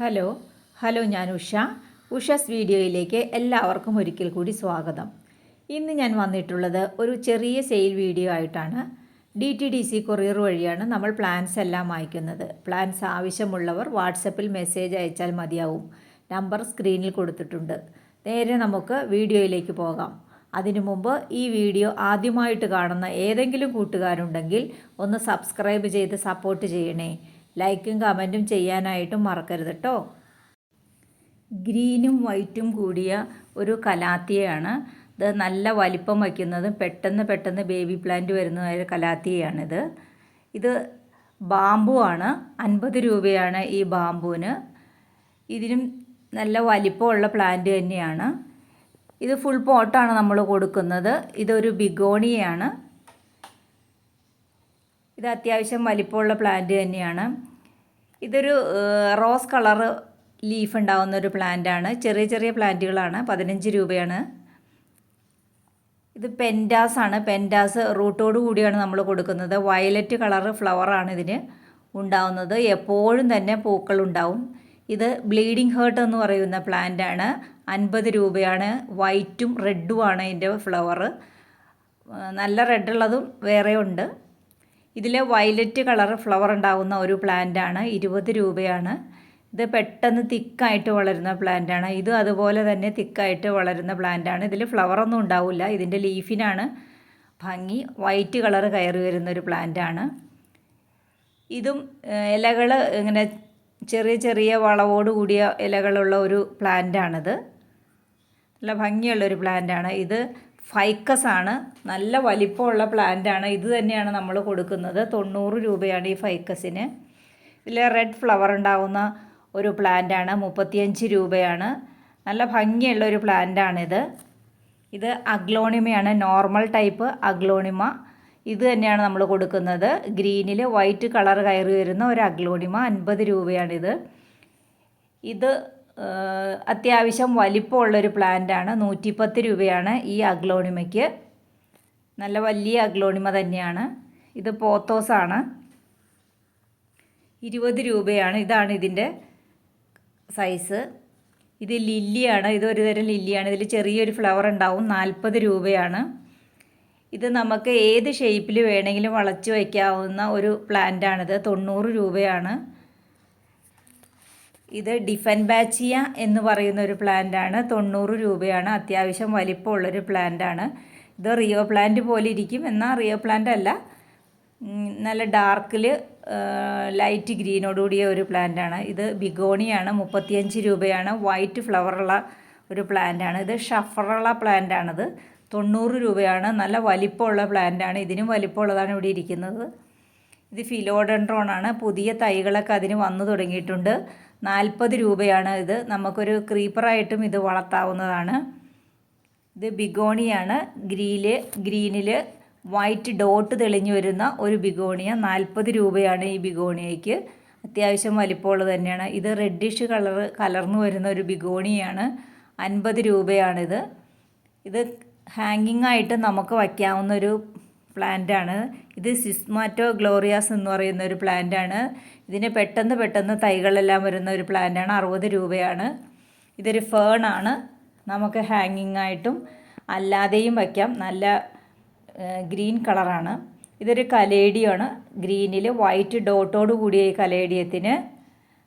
Hello hello ഞാൻ ഉഷ. ഉഷസ് വീഡിയോയിലേക്ക് എല്ലാവർക്കും ഒരിക്കൽ കൂടി സ്വാഗതം. ഇന്ന് ഞാൻ വന്നിട്ടുള്ളത് ഒരു ചെറിയ സെയിൽ വീഡിയോ ആയിട്ടാണ്. D T D C courier വഴിയാണ് നമ്മൾ പ്ലാൻസ് എല്ലാം അയക്കുന്നത്. പ്ലാൻസ് ആവശ്യമുള്ളവർ വാട്സപ്പിൽ മെസ്സേജ് അയച്ചാൽ മതിയാവും. നമ്പർ സ്ക്രീനിൽ കൊടുത്തിട്ടുണ്ട്. നേരെ നമുക്ക് വീഡിയോയിലേക്ക് പോകാം. അതിനു മുമ്പ് ഈ വീഡിയോ ആദ്യമായിട്ട് കാണുന്ന ഏതെങ്കിലും കൂട്ടുകാരുണ്ടെങ്കിൽ ഒന്ന് സബ്സ്ക്രൈബ് ചെയ്ത് സപ്പോർട്ട് ചെയ്യണേ. ലൈക്കും കമന്റും ചെയ്യാനായിട്ടും മറക്കരുത് കേട്ടോ ഗ്രീനും വൈറ്റും കൂടിയ ഒരു കലാത്തിയാണ് ഇത് നല്ല വലിപ്പം വയ്ക്കുന്നതും പെട്ടെന്ന് പെട്ടെന്ന് ബേബി പ്ലാന്റ് വരുന്നതായ കലാത്തിയാണിത് ഇത് ബാമ്പു ആണ്. അൻപത് രൂപയാണ് ഈ ബാമ്പുവിന്. ഇതിനും നല്ല വലിപ്പമുള്ള പ്ലാന്റ് തന്നെയാണ്. ഇത് ഫുൾ പോട്ടാണ് നമ്മൾ കൊടുക്കുന്നത്. ഇതൊരു ബിഗോണിയാണ് ഇത് അത്യാവശ്യം വലിപ്പമുള്ള പ്ലാന്റ് തന്നെയാണ്. ഇതൊരു റോസ് കളറ് ലീഫ് ഉണ്ടാവുന്ന ഒരു പ്ലാന്റാണ് ചെറിയ ചെറിയ പ്ലാന്റുകളാണ്. പതിനഞ്ച് രൂപയാണ്. ഇത് പെന്റാസ് ആണ്. പെന്റാസ് റൂട്ടോട് കൂടിയാണ് നമ്മൾ കൊടുക്കുന്നത്. വയലറ്റ് കളറ് ഫ്ലവറാണ് ഇതിന് ഉണ്ടാവുന്നത്. എപ്പോഴും തന്നെ പൂക്കൾ ഉണ്ടാവും. ഇത് ബ്ലീഡിംഗ് ഹേർട്ട് എന്ന് പറയുന്ന പ്ലാന്റ് ആണ്. അൻപത് രൂപയാണ്. വൈറ്റും റെഡുമാണ് ഇതിന്റെ ഫ്ലവർ നല്ല റെഡ് ഉള്ളതും വേറെ ഉണ്ട് ഇതിൽ വയലറ്റ് കളർ ഫ്ലവർ ഉണ്ടാകുന്ന ഒരു പ്ലാന്റ് ആണ്. ഇരുപത് രൂപയാണ്. ഇത് പെട്ടെന്ന് തിക്കായിട്ട് വളരുന്ന പ്ലാന്റ് ആണ്. ഇത് അതുപോലെ തന്നെ തിക്കായിട്ട് വളരുന്ന പ്ലാന്റ് ആണ്. ഇതിൽ ഫ്ലവർ ഒന്നും ഉണ്ടാവില്ല. ഇതിന്റെ ലീഫിനാണ് ഭംഗി. വൈറ്റ് കളർ കയറി വരുന്ന ഒരു പ്ലാന്റ് ആണ്. ഇതും ഇലകൾ ഇങ്ങനെ ചെറിയ ചെറിയ വളവോട് കൂടിയ ഇലകളുള്ള ഒരു പ്ലാന്റ് ആണിത്. നല്ല ഭംഗിയുള്ളൊരു പ്ലാന്റാണ് ഇത് ഫൈക്കസ് ആണ് നല്ല വലിപ്പമുള്ള ആണ് ഇത് തന്നെയാണ് നമ്മൾ കൊടുക്കുന്നത്. തൊണ്ണൂറ് രൂപയാണ് ഈ ഫൈക്കസിന്. ഇതിൽ റെഡ് ഫ്ലവർ ഉണ്ടാകുന്ന ഒരു പ്ലാന്റ് ആണ് മുപ്പത്തിയഞ്ച് രൂപയാണ്. നല്ല ഭംഗിയുള്ള ഒരു പ്ലാന്റാണിത്. ഇത് അഗ്ലോണിമയാണ്. Normal type aglaonema. ഇത് തന്നെയാണ് നമ്മൾ കൊടുക്കുന്നത്. ഗ്രീനിൽ വൈറ്റ് കളർ കയറി വരുന്ന ഒരു അഗ്ലോണിമ. അൻപത് രൂപയാണിത്. ഇത് അത്യാവശ്യം വലിപ്പമുള്ളൊരു പ്ലാന്റാണ്. നൂറ്റിപ്പത്ത് രൂപയാണ് ഈ അഗ്ലോണിമയ്ക്ക്. നല്ല വലിയ അഗ്ലോണിമ തന്നെയാണ്. ഇത് പോത്തോസാണ്. ഇരുപത് രൂപയാണ്. ഇതാണ് ഇതിന്റെ സൈസ്. ഇത് ലില്ലിയാണ്. ഇത് ഒരു തരം ലില്ലിയാണ്. ഇതിൽ ചെറിയൊരു ഫ്ലവർ ഉണ്ടാവും. നാൽപ്പത് രൂപയാണ്. ഇത് നമുക്ക് ഏത് ഷേപ്പിൽ വേണമെങ്കിലും വളച്ച് വയ്ക്കാവുന്ന ഒരു പ്ലാന്റാണിത്. തൊണ്ണൂറ് രൂപയാണ്. ഇത് ഡിഫൻ ബാച്ചിയ എന്ന് പറയുന്ന ഒരു പ്ലാന്റാണ് തൊണ്ണൂറ് രൂപയാണ്. അത്യാവശ്യം വലിപ്പമുള്ളൊരു പ്ലാന്റാണ് ഇത് റിയോ പ്ലാന്റ് പോലെ ഇരിക്കും. എന്നാൽ റിയോ പ്ലാന്റ് അല്ല. നല്ല ഡാർക്കിൽ ലൈറ്റ് ഗ്രീനോട് കൂടിയ ഒരു പ്ലാന്റാണ് ഇത് ബിഗോണിയാണ്. മുപ്പത്തിയഞ്ച് രൂപയാണ്. വൈറ്റ് ഫ്ലവറുള്ള ഒരു പ്ലാന്റാണ് ഇത് ഷഫറുള്ള പ്ലാന്റാണിത് തൊണ്ണൂറ് രൂപയാണ്. നല്ല വലിപ്പമുള്ള പ്ലാന്റാണ് ഇതിനും വലിപ്പമുള്ളതാണ് ഇവിടെ ഇരിക്കുന്നത്. ഇത് ഫിലോഡൻഡ്രോൺ ആണ്. പുതിയ തൈകളൊക്കെ അതിന് വന്നു തുടങ്ങിയിട്ടുണ്ട്. നാൽപ്പത് രൂപയാണ് ഇത്. നമുക്കൊരു ക്രീപ്പറായിട്ടും ഇത് വളർത്താവുന്നതാണ്. ഇത് ബിഗോണിയാണ്. ഗ്രീൽ ഗ്രീനിൽ വൈറ്റ് ഡോട്ട് തെളിഞ്ഞു വരുന്ന ഒരു ബിഗോണിയ. നാൽപ്പത് രൂപയാണ് ഈ ബിഗോണിയയ്ക്ക്. അത്യാവശ്യം വലിപ്പമുള്ളത് തന്നെയാണ്. ഇത് റെഡിഷ് കളർ കലർന്നു വരുന്ന ഒരു ബിഗോണിയാണ്. അൻപത് രൂപയാണിത്. ഇത് ഹാങ്ങിങ് ആയിട്ട് നമുക്ക് വയ്ക്കാവുന്ന ഒരു പ്ലാന്റാണ് ഇത് സിസ്മാറ്റോ ഗ്ലോറിയാസ് എന്ന് പറയുന്ന ഒരു പ്ലാന്റാണ് ഇതിന് പെട്ടെന്ന് പെട്ടെന്ന് തൈകളെല്ലാം വരുന്ന ഒരു പ്ലാന്റാണ് അറുപത് രൂപയാണ്. ഇതൊരു ഫേണാണ് നമുക്ക് ഹാങ്ങിങ് ആയിട്ടും അല്ലാതെയും വയ്ക്കാം. നല്ല ഗ്രീൻ കളറാണ് ഇതൊരു കലേഡിയാണ്. ഗ്രീനിൽ വൈറ്റ് ഡോട്ടോട് കൂടിയ ഈ കലേഡിയത്തിന്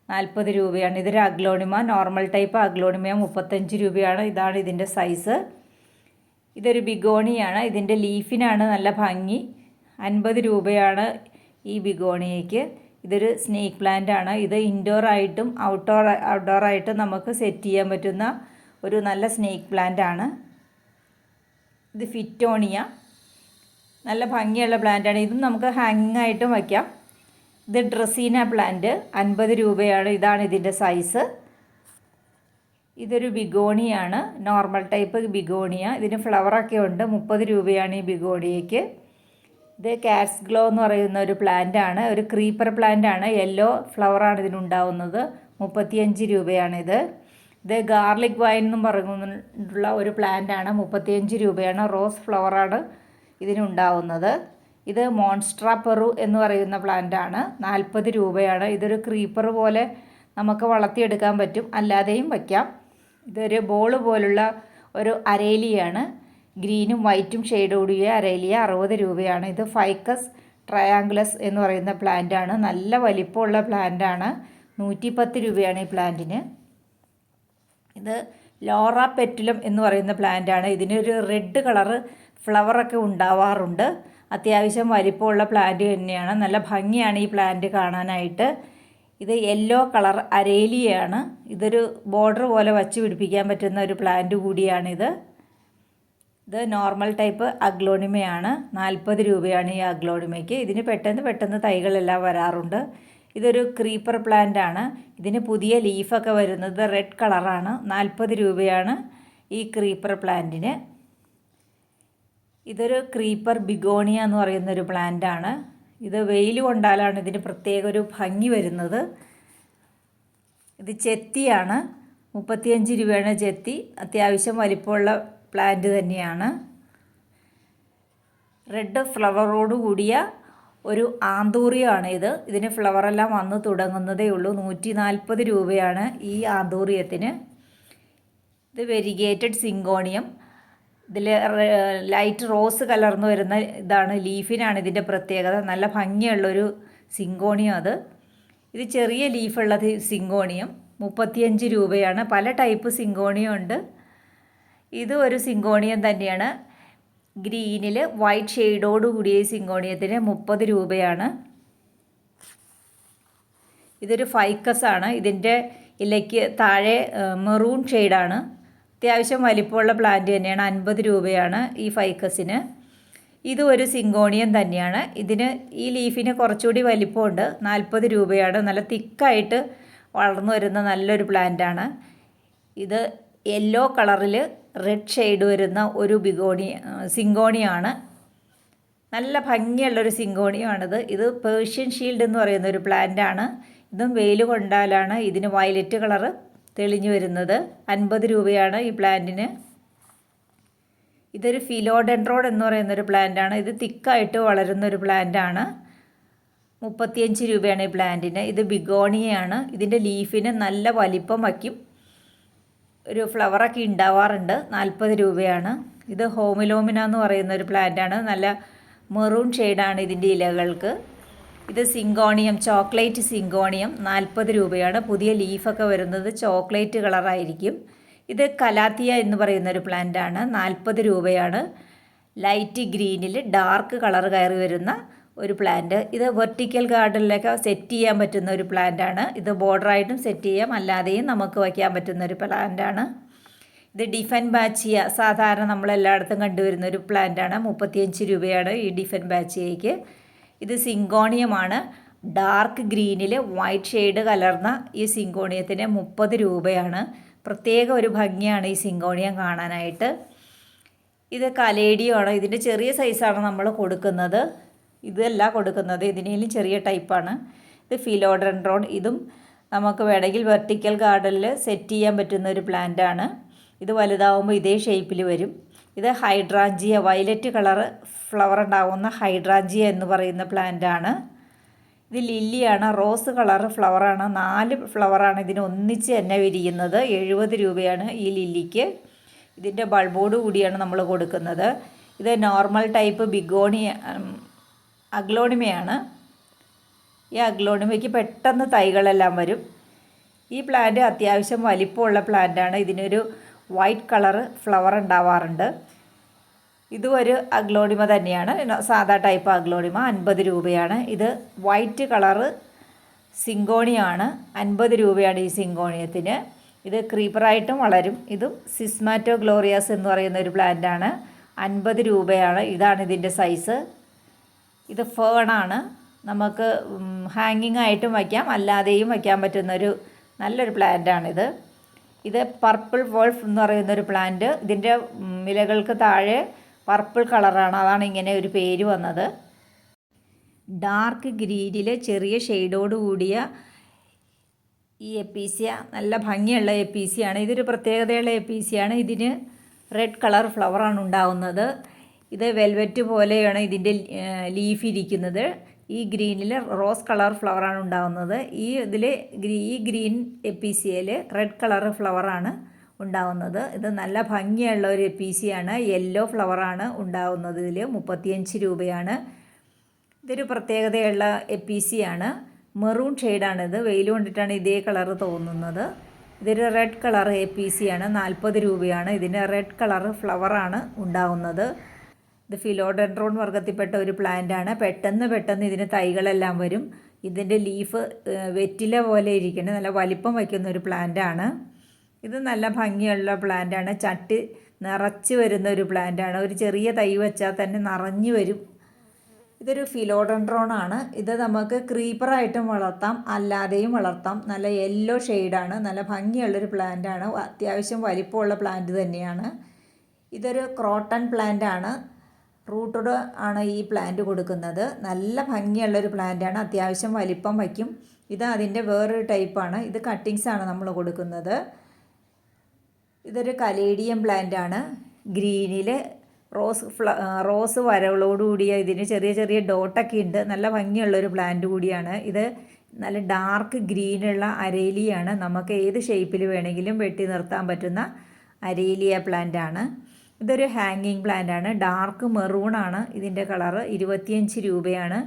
നാൽപ്പത് രൂപയാണ്. ഇതൊരു അഗ്ലോണിമ നോർമൽ ടൈപ്പ് അഗ്ലോണിമ മുപ്പത്തഞ്ച് രൂപയാണ്. ഇതാണ് ഇതിന്റെ സൈസ് ഇതൊരു ബിഗോണിയാണ്. ഇതിന്റെ ലീഫിനാണ് നല്ല ഭംഗി. അൻപത് രൂപയാണ് ഈ ബിഗോണിയയ്ക്ക്. ഇതൊരു സ്നേക്ക് പ്ലാന്റ് ആണ് ഇത് ഇൻഡോർ ആയിട്ടും ഔട്ട്ഡോർ ഔട്ട്ഡോർ ആയിട്ടും നമുക്ക് സെറ്റ് ചെയ്യാൻ പറ്റുന്ന ഒരു നല്ല സ്നേക്ക് പ്ലാന്റ് ആണ് ഇത് ഫിറ്റോണിയ. നല്ല ഭംഗിയുള്ള പ്ലാന്റ് ആണ് ഇതും നമുക്ക് ഹാങ്ങിങ് ആയിട്ടും വയ്ക്കാം. ഇത് ഡ്രസീന പ്ലാന്റ്. അൻപത് രൂപയാണ്. ഇതാണ് ഇതിന്റെ സൈസ്. ഇതൊരു ബിഗോണിയാണ്. Normal type begonia. ഇതിന് ഫ്ലവറൊക്കെ ഉണ്ട്. മുപ്പത് രൂപയാണ് ഈ ബിഗോണിയയ്ക്ക് ഇത് കാറ്റ്സ് ഗ്ലോ എന്ന് പറയുന്ന ഒരു പ്ലാന്റ് ആണ്. ഒരു ക്രീപ്പർ പ്ലാന്റ് ആണ്. യെല്ലോ ഫ്ലവറാണ് ഇതിനുണ്ടാവുന്നത്. മുപ്പത്തിയഞ്ച് രൂപയാണിത് ഇത്. ഗാർലിക് വൈൻ എന്നും പറഞ്ഞുള്ള ഒരു പ്ലാന്റ് ആണ്. മുപ്പത്തിയഞ്ച് രൂപയാണ് റോസ് ഫ്ലവറാണ് ഇതിനുണ്ടാവുന്നത്. ഇത് മോൺസ്ട്ര പെറു എന്ന് പറയുന്ന പ്ലാന്റ് ആണ്. നാൽപ്പത് രൂപയാണ്. ഇതൊരു ക്രീപ്പർ പോലെ നമുക്ക് വളർത്തിയെടുക്കാൻ പറ്റും. അല്ലാതെയും വയ്ക്കാം. ഇതൊരു ബോൾ പോലുള്ള ഒരു അരേലിയാണ്. ഗ്രീനും വൈറ്റും ഷെയ്ഡ് കൂടിയ അരേലിയ അറുപത് രൂപയാണ്. ഇത് ഫൈക്കസ് ട്രയാങ്കുലസ് എന്ന് പറയുന്ന പ്ലാന്റാണ് നല്ല വലിപ്പമുള്ള പ്ലാന്റാണ് നൂറ്റിപ്പത്ത് രൂപയാണ് ഈ പ്ലാന്റിന് ഇത് ലോറ പെറ്റുലം എന്ന് പറയുന്ന പ്ലാന്റാണ് ഇതിനൊരു റെഡ് കളറ് ഫ്ലവറൊക്കെ ഉണ്ടാവാറുണ്ട്. അത്യാവശ്യം വലിപ്പമുള്ള പ്ലാന്റ് തന്നെയാണ്. നല്ല ഭംഗിയാണ് ഈ പ്ലാന്റ് കാണാനായിട്ട്. ഇത് യെല്ലോ കളർ അരേലിയാണ്. ഇതൊരു ബോർഡർ പോലെ വച്ച് പിടിപ്പിക്കാൻ പറ്റുന്ന ഒരു പ്ലാന്റ് കൂടിയാണിത്. ഇത് നോർമൽ ടൈപ്പ് അഗ്ലോണിമയാണ്. നാൽപ്പത് രൂപയാണ് ഈ അഗ്ലോണിമയ്ക്ക്. ഇതിന് പെട്ടെന്ന് പെട്ടെന്ന് തൈകളെല്ലാം വരാറുണ്ട്. ഇതൊരു ക്രീപ്പർ പ്ലാന്റ് ആണ്. ഇതിന് പുതിയ ലീഫൊക്കെ വരുന്നത് റെഡ് കളറാണ് നാൽപ്പത് രൂപയാണ് ഈ ക്രീപ്പർ പ്ലാന്റിന് ഇതൊരു ക്രീപ്പർ ബിഗോണിയ എന്ന് പറയുന്നൊരു പ്ലാന്റ് ആണ്. ഇത് വെയിൽ കൊണ്ടാലാണ് ഇതിന് പ്രത്യേക ഒരു ഭംഗി വരുന്നത്. ഇത് ചെത്തിയാണ്. മുപ്പത്തിയഞ്ച് രൂപയാണ് ചെത്തി. അത്യാവശ്യം വലിപ്പമുള്ള പ്ലാന്റ് തന്നെയാണ്. റെഡ് ഫ്ലവറോട് കൂടിയ ഒരു ആന്തൂറിയമാണ് ഇത്. ഇതിന് ഫ്ലവറെല്ലാം വന്ന് തുടങ്ങുന്നതേ ഉള്ളൂ. നൂറ്റി നാൽപ്പത് രൂപയാണ് ഈ ആന്തൂറിയത്തിന്. ഇത് വെരിഗേറ്റഡ് സിങ്കോണിയം. ഇതിൽ ലൈറ്റ് റോസ് കലർന്നു വരുന്ന ഇതാണ് ലീഫിനാണ് ഇതിന്റെ പ്രത്യേകത. നല്ല ഭംഗിയുള്ളൊരു സിങ്കോണിയം അത്. ഇത് ചെറിയ ലീഫുള്ള സിങ്കോണിയം. മുപ്പത്തിയഞ്ച് രൂപയാണ്. പല ടൈപ്പ് സിങ്കോണിയം ഉണ്ട്. ഇത് ഒരു സിങ്കോണിയം തന്നെയാണ്. ഗ്രീനിൽ വൈറ്റ് ഷെയ്ഡോട് കൂടിയ ഈ സിങ്കോണിയത്തിന് മുപ്പത് രൂപയാണ്. ഇതൊരു ഫൈക്കസ് ആണ് ഇതിന്റെ ഇലയ്ക്ക് താഴെ മെറൂൺ ഷെയ്ഡാണ്. അത്യാവശ്യം വലിപ്പമുള്ള പ്ലാന്റ് തന്നെയാണ്. അൻപത് രൂപയാണ് ഈ ഫൈക്കസിന് ഇത് ഒരു സിങ്കോണിയം തന്നെയാണ്. ഇതിന് ഈ ലീഫിന് കുറച്ചുകൂടി വലിപ്പമുണ്ട്. നാൽപ്പത് രൂപയാണ്. നല്ല തിക്കായിട്ട് വളർന്നു വരുന്ന നല്ലൊരു പ്ലാന്റാണ് ഇത് യെല്ലോ കളറിൽ റെഡ് ഷെയ്ഡ് വരുന്ന ഒരു ബിഗോണി സിങ്കോണിയാണ് നല്ല ഭംഗിയുള്ളൊരു സിങ്കോണിയാണിത് ഇത് പേർഷ്യൻ ഷീൽഡ് എന്ന് പറയുന്ന ഒരു പ്ലാന്റാണ് ഇതും വെയിൽ കൊണ്ടാലാണ് ഇതിന് വയലറ്റ് കളറ് തെളിഞ്ഞു വരുന്നത്. അൻപത് രൂപയാണ് ഈ പ്ലാന്റിന്. ഇതൊരു ഫിലോഡെൻഡ്രോഡ് എന്ന് പറയുന്നൊരു പ്ലാന്റാണ്. ഇത് തിക്കായിട്ട് വളരുന്ന ഒരു പ്ലാന്റാണ്. മുപ്പത്തിയഞ്ച് രൂപയാണ് ഈ പ്ലാന്റിന്. ഇത് ബിഗോണിയാണ് ഇതിന്റെ ലീഫിന് നല്ല വലിപ്പം വയ്ക്കും. ഒരു ഫ്ലവറൊക്കെ ഉണ്ടാവാറുണ്ട്. നാൽപ്പത് രൂപയാണ്. ഇത് ഹോമിലോമിന എന്ന് പറയുന്ന ഒരു പ്ലാന്റാണ്. നല്ല മെറൂൺ ഷെയ്ഡാണ് ഇതിന്റെ ഇലകൾക്ക്. ഇത് സിങ്കോണിയം ചോക്ലേറ്റ് സിങ്കോണിയം നാൽപ്പത് രൂപയാണ്. പുതിയ ലീഫൊക്കെ വരുന്നത് ചോക്ലേറ്റ് കളറായിരിക്കും. ഇത് കലാത്തിയ എന്ന് പറയുന്ന ഒരു പ്ലാന്റാണ്. നാൽപ്പത് രൂപയാണ്. ലൈറ്റ് ഗ്രീനിൽ ഡാർക്ക് കളർ കയറി വരുന്ന ഒരു പ്ലാന്റ്. ഇത് വെർട്ടിക്കൽ ഗാർഡനിലൊക്കെ സെറ്റ് ചെയ്യാൻ പറ്റുന്ന ഒരു പ്ലാന്റാണ്. ഇത് ബോർഡറായിട്ടും സെറ്റ് ചെയ്യാം. അല്ലാതെയും നമുക്ക് വയ്ക്കാൻ പറ്റുന്ന ഒരു പ്ലാന്റാണ്. ഇത് ഡിഫൻ ബാച്ചിയ സാധാരണ നമ്മൾ എല്ലായിടത്തും കണ്ടുവരുന്ന ഒരു പ്ലാന്റാണ്. മുപ്പത്തിയഞ്ച് രൂപയാണ് ഈ ഡിഫൻ ബാച്ചിയയ്ക്ക്. ഇത് സിങ്കോണിയമാണ്. ഡാർക്ക് ഗ്രീനിൽ വൈറ്റ് ഷെയ്ഡ് കലർന്ന ഈ സിങ്കോണിയത്തിന് മുപ്പത് രൂപയാണ്. പ്രത്യേക ഒരു ഭംഗിയാണ് ഈ സിങ്കോണിയം കാണാനായിട്ട്. ഇത് കലേഡിയമാണ് ഇതിന്റെ ചെറിയ സൈസാണ് നമ്മൾ കൊടുക്കുന്നത്. ഇതല്ല കൊടുക്കുന്നത്. ഇതിനേലും ചെറിയ ടൈപ്പാണ്. ഇത് ഫിലോഡൻഡ്രോൺ. ഇതും നമുക്ക് വേണമെങ്കിൽ വെർട്ടിക്കൽ ഗാർഡനിൽ സെറ്റ് ചെയ്യാൻ പറ്റുന്ന ഒരു പ്ലാന്റാണ്. ഇത് വലുതാവുമ്പോൾ ഇതേ ഷേപ്പിൽ വരും. ഇത് ഹൈഡ്രാഞ്ചിയ വയലറ്റ് കളർ ഫ്ലവർ ഉണ്ടാകുന്ന ഹൈഡ്രാഞ്ചിയ എന്ന് പറയുന്ന പ്ലാന്റ് ആണ്. ഇത് ലില്ലിയാണ് റോസ് കളർ ഫ്ലവറാണ് നാല് ഫ്ലവറാണ് ഇതിന് ഒന്നിച്ച് തന്നെ വിരിയുന്നത്. എഴുപത് രൂപയാണ് ഈ ലില്ലിക്ക്. ഇതിന്റെ ബൾബോട് കൂടിയാണ് നമ്മൾ കൊടുക്കുന്നത്. ഇത് നോർമൽ ടൈപ്പ് ബിഗോണി അഗ്ലോണിമയാണ്. ഈ അഗ്ലോണിമയ്ക്ക് പെട്ടെന്ന് തൈകളെല്ലാം വരും. ഈ പ്ലാന്റ് അത്യാവശ്യം വലിപ്പമുള്ള പ്ലാന്റാണ് ഇതിനൊരു വൈറ്റ് കളറ് ഫ്ലവർ ഉണ്ടാവാറുണ്ട്. ഇതും ഒരു അഗ്ലോഡിമ തന്നെയാണ് സാധാ ടൈപ്പ് അഗ്ലോഡിമ അൻപത് രൂപയാണ്. ഇത് വൈറ്റ് കളറ് സിങ്കോണിയാണ്. അൻപത് രൂപയാണ് ഈ സിങ്കോണിയത്തിന്. ഇത് ക്രീപ്പറായിട്ടും വളരും. ഇതും സിസ്മാറ്റോ ഗ്ലോറിയാസ് എന്ന് പറയുന്ന ഒരു പ്ലാന്റാണ്. അൻപത് രൂപയാണ്. ഇതാണ് ഇതിന്റെ സൈസ്. ഇത് ഫേണാണ്. നമുക്ക് ഹാങ്ങിങ് ആയിട്ടും വയ്ക്കാം. അല്ലാതെയും വയ്ക്കാൻ പറ്റുന്നൊരു നല്ലൊരു പ്ലാന്റാണിത്. ഇത് പർപ്പിൾ വോൾഫ് എന്ന് പറയുന്ന ഒരു പ്ലാന്റ് ഇതിന്റെ ഇലകൾക്ക് താഴെ പർപ്പിൾ കളറാണ് അതാണ് ഇങ്ങനെ ഒരു പേര് വന്നത്. ഡാർക്ക് ഗ്രീനിൽ ചെറിയ ഷെയ്ഡോട് കൂടിയ ഈ എപ്പീസിയ നല്ല ഭംഗിയുള്ള എപ്പീസിയാണ് ഇതൊരു പ്രത്യേകതയുള്ള എപ്പീസിയാണ് ഇതിന് റെഡ് കളർ ഫ്ലവറാണ് ഉണ്ടാവുന്നത്. ഇത് വെൽവെറ്റ് പോലെയാണ് ഇതിന്റെ ലീഫ് ഇരിക്കുന്നത്. ഈ ഗ്രീനിൽ റോസ് കളർ ഫ്ലവറാണ് ഉണ്ടാകുന്നത് ഈ ഇതിൽ ഈ ഗ്രീൻ എപ്പീസിയയിൽ റെഡ് കളർ ഫ്ലവറാണ് ഉണ്ടാവുന്നത്. ഇത് നല്ല ഭംഗിയുള്ള ഒരു എപ്പീസിയാണ് യെല്ലോ ഫ്ലവറാണ് ഉണ്ടാവുന്നത് ഇതിൽ മുപ്പത്തിയഞ്ച് രൂപയാണ്. ഇതൊരു പ്രത്യേകതയുള്ള എപ്പീസിയാണ് മെറൂൺ ഷെയ്ഡാണിത് വെയിൽ കൊണ്ടിട്ടാണ് ഇതേ കളർ തോന്നുന്നത്. ഇതൊരു red colour A P C ആണ് നാൽപ്പത് രൂപയാണ്. ഇതിന് റെഡ് കളർ ഫ്ലവറാണ് ഉണ്ടാവുന്നത്. ഇത് ഫിലോഡെൻഡ്രോൺ വർഗത്തിൽപ്പെട്ട ഒരു പ്ലാന്റ് ആണ്. പെട്ടെന്ന് പെട്ടെന്ന് ഇതിന് തൈകളെല്ലാം വരും. ഇതിന്റെ ലീഫ് വെറ്റില പോലെ ഇരിക്കുന്നത് നല്ല വലിപ്പം വയ്ക്കുന്ന ഒരു പ്ലാന്റ് ആണ്. ഇത് നല്ല ഭംഗിയുള്ള പ്ലാന്റ് ആണ്. ചട്ടി നിറച്ച് വരുന്ന ഒരു പ്ലാന്റ് ആണ്. ഒരു ചെറിയ തൈ വെച്ചാൽ തന്നെ നിറഞ്ഞു വരും. ഇതൊരു ഫിലോഡൻഡ്രോൺ ആണ്. ഇത് നമുക്ക് ക്രീപ്പറായിട്ടും വളർത്താം. അല്ലാതെയും വളർത്താം. നല്ല യെല്ലോ ഷെയ്ഡാണ് നല്ല ഭംഗിയുള്ളൊരു പ്ലാന്റ് ആണ്. അത്യാവശ്യം വലിപ്പമുള്ള പ്ലാന്റ് തന്നെയാണ്. ഇതൊരു ക്രോട്ടൺ പ്ലാന്റ് ആണ്. റൂട്ടഡ് ആണ് ഈ പ്ലാന്റ് കൊടുക്കുന്നത്. നല്ല ഭംഗിയുള്ളൊരു പ്ലാന്റ് ആണ്. അത്യാവശ്യം വലിപ്പം വയ്ക്കും. ഇത് അതിന്റെ വേറൊരു ടൈപ്പാണ് ഇത് കട്ടിങ്സ് ആണ് നമ്മൾ കൊടുക്കുന്നത്. ഇതൊരു കലേഡിയം പ്ലാന്റ് ആണ്. ഗ്രീനിൽ റോസ് ഫ്ല റോസ് വരകളോടുകൂടിയ ഇതിന് ചെറിയ ചെറിയ ഡോട്ടൊക്കെ ഉണ്ട്. നല്ല ഭംഗിയുള്ളൊരു പ്ലാന്റ് കൂടിയാണ്. ഇത് നല്ല ഡാർക്ക് ഗ്രീനുള്ള അരേലിയാണ്. നമുക്ക് ഏത് ഷേപ്പിൽ വേണമെങ്കിലും വെട്ടി നിർത്താൻ പറ്റുന്ന അരേലിയ പ്ലാന്റ് ആണ്. ഇതൊരു ഹാങ്ങിങ് പ്ലാന്റ് ആണ്. ഡാർക്ക് മെറൂൺ ആണ് ഇതിന്റെ കളറ് ഇരുപത്തിയഞ്ച് രൂപയാണ്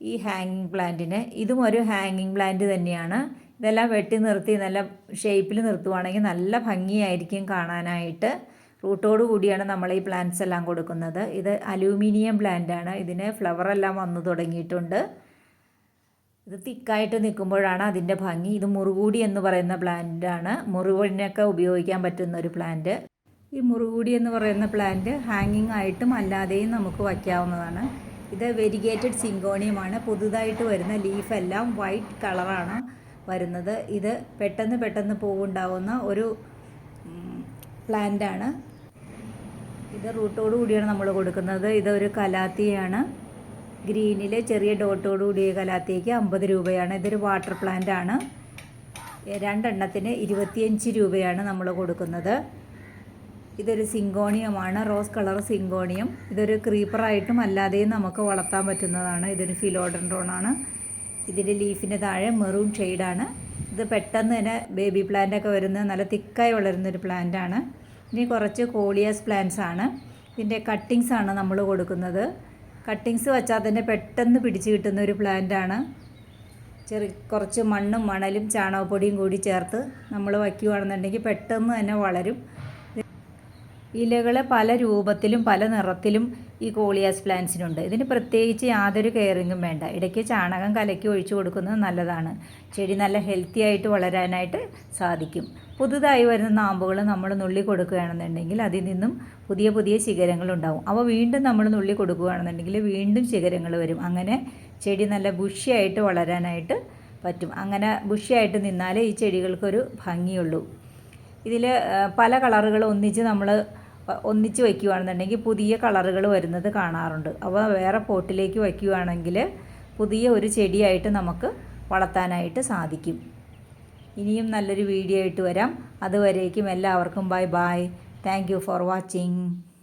ഈ ഹാങ്ങിങ് പ്ലാന്റിന് ഇതും ഒരു ഹാങ്ങിങ് പ്ലാന്റ് തന്നെയാണ്. ഇതെല്ലാം വെട്ടി നിർത്തി നല്ല ഷേപ്പിൽ നിർത്തുവാണെങ്കിൽ നല്ല ഭംഗിയായിരിക്കും കാണാനായിട്ട്. റൂട്ടോട് കൂടിയാണ് നമ്മൾ ഈ പ്ലാന്റ്സ് എല്ലാം കൊടുക്കുന്നത്. ഇത് അലൂമിനിയം പ്ലാന്റ് ആണ്. ഇതിന് ഫ്ലവർ എല്ലാം വന്നു തുടങ്ങിയിട്ടുണ്ട്. ഇത് തിക്കായിട്ട് നിൽക്കുമ്പോഴാണ് അതിന്റെ ഭംഗി. ഇത് മുറുകൂടി എന്ന് പറയുന്ന പ്ലാന്റ് ആണ്. മുറിവിനൊക്കെ ഉപയോഗിക്കാൻ പറ്റുന്ന ഒരു പ്ലാന്റ് ഈ മുറുകൂടി എന്ന് പറയുന്ന പ്ലാന്റ് ഹാങ്ങിങ് ആയിട്ടും അല്ലാതെയും നമുക്ക് വയ്ക്കാവുന്നതാണ്. ഇത് വെരിഗേറ്റഡ് സിങ്കോണിയമാണ്. പുതുതായിട്ട് വരുന്ന ലീഫ് എല്ലാം വൈറ്റ് കളറാണ് വരുന്നത്. ഇത് പെട്ടെന്ന് പെട്ടെന്ന് പൂവുണ്ടാവുന്ന ഒരു പ്ലാന്റാണ് ഇത് റൂട്ടോടു കൂടിയാണ് നമ്മൾ കൊടുക്കുന്നത്. ഇതൊരു കലാത്തിയാണ്. ഗ്രീനിൽ ചെറിയ ഡോട്ടോടു കൂടിയ കലാത്തിക്ക് അമ്പത് രൂപയാണ്. ഇതൊരു വാട്ടർ പ്ലാന്റ് ആണ്. രണ്ടെണ്ണത്തിന് ഇരുപത്തിയഞ്ച് രൂപയാണ് നമ്മൾ കൊടുക്കുന്നത്. ഇതൊരു സിങ്കോണിയമാണ് റോസ് കളർ സിങ്കോണിയം. ഇതൊരു ക്രീപ്പറായിട്ടും അല്ലാതെയും നമുക്ക് വളർത്താൻ പറ്റുന്നതാണ്. ഇതൊരു ഫിലോഡൻഡ്രോണാണ് ഇതിന്റെ ലീഫിന്റെ താഴെ മെറൂൺ ഷെയ്ഡാണ് ഇത് പെട്ടെന്ന് തന്നെ ബേബി പ്ലാന്റ് ഒക്കെ വരുന്ന നല്ല തിക്കായി വളരുന്നൊരു പ്ലാന്റ് ആണ്. ഇനി കുറച്ച് കോളിയസ് പ്ലാന്റ്സ് ആണ്. ഇതിന്റെ കട്ടിങ്സ് ആണ് നമ്മൾ കൊടുക്കുന്നത്. കട്ടിങ്സ് വച്ചാൽ തന്നെ പെട്ടെന്ന് പിടിച്ച് കിട്ടുന്ന ഒരു പ്ലാന്റ് ആണ്. ചെറിയ കുറച്ച് മണ്ണും മണലും ചാണകപ്പൊടിയും കൂടി ചേർത്ത് നമ്മൾ വയ്ക്കുകയാണെന്നുണ്ടെങ്കിൽ പെട്ടെന്ന് തന്നെ വളരും. ഇലകൾ പല രൂപത്തിലും പല നിറത്തിലും ഈ കോളിയാസ് പ്ലാന്റ്സിനുണ്ട്. ഇതിന് പ്രത്യേകിച്ച് യാതൊരു കെയറിങ്ങും വേണ്ട. ഇടയ്ക്ക് ചാണകം കലക്കി ഒഴിച്ചു കൊടുക്കുന്നത് നല്ലതാണ്. ചെടി നല്ല ഹെൽത്തി ആയിട്ട് വളരാനായിട്ട് സാധിക്കും. പുതുതായി വരുന്ന നാമ്പുകൾ നമ്മൾ നുള്ളി കൊടുക്കുകയാണെന്നുണ്ടെങ്കിൽ അതിൽ നിന്നും പുതിയ പുതിയ ശിഖരങ്ങൾ ഉണ്ടാവും. അവ വീണ്ടും നമ്മൾ നുള്ളി കൊടുക്കുകയാണെന്നുണ്ടെങ്കിൽ വീണ്ടും ശിഖരങ്ങൾ വരും. അങ്ങനെ ചെടി നല്ല ബുഷിയായിട്ട് വളരാനായിട്ട് പറ്റും. അങ്ങനെ ബുഷിയായിട്ട് നിന്നാലേ ഈ ചെടികൾക്കൊരു ഭംഗിയുള്ളൂ. ഇതിൽ പല കളറുകൾ ഒന്നിച്ച് നമ്മൾ ഒന്നിച്ച് വയ്ക്കുകയാണെന്നുണ്ടെങ്കിൽ പുതിയ കളറുകൾ വരുന്നത് കാണാറുണ്ട്. അവ വേറെ പോട്ടിലേക്ക് വയ്ക്കുകയാണെങ്കിൽ പുതിയ ഒരു ചെടിയായിട്ട് നമുക്ക് വളർത്താനായിട്ട് സാധിക്കും. ഇനിയും നല്ലൊരു വീഡിയോ ആയിട്ട് വരാം. അതുവരേക്കും എല്ലാവർക്കും bye bye. Thank for watching.